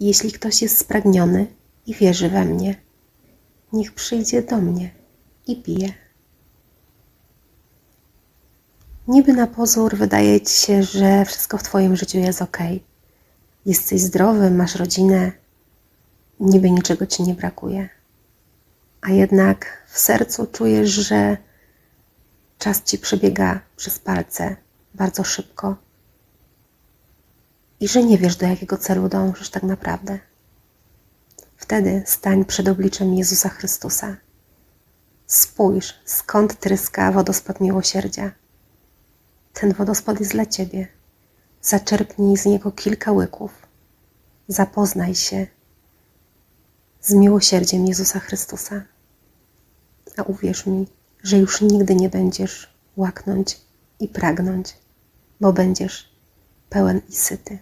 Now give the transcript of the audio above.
Jeśli ktoś jest spragniony i wierzy we mnie, niech przyjdzie do mnie i pije. Niby na pozór wydaje ci się, że wszystko w Twoim życiu jest ok. Jesteś zdrowy, masz rodzinę, niby niczego ci nie brakuje. A jednak w sercu czujesz, że czas ci przebiega przez palce bardzo szybko i że nie wiesz, do jakiego celu dążysz tak naprawdę. Wtedy stań przed obliczem Jezusa Chrystusa. Spójrz, skąd tryska wodospad miłosierdzia. Ten wodospad jest dla ciebie. Zaczerpnij z niego kilka łyków. Zapoznaj się z miłosierdziem Jezusa Chrystusa. A uwierz mi, że już nigdy nie będziesz łaknąć i pragnąć, bo będziesz pełen i syty.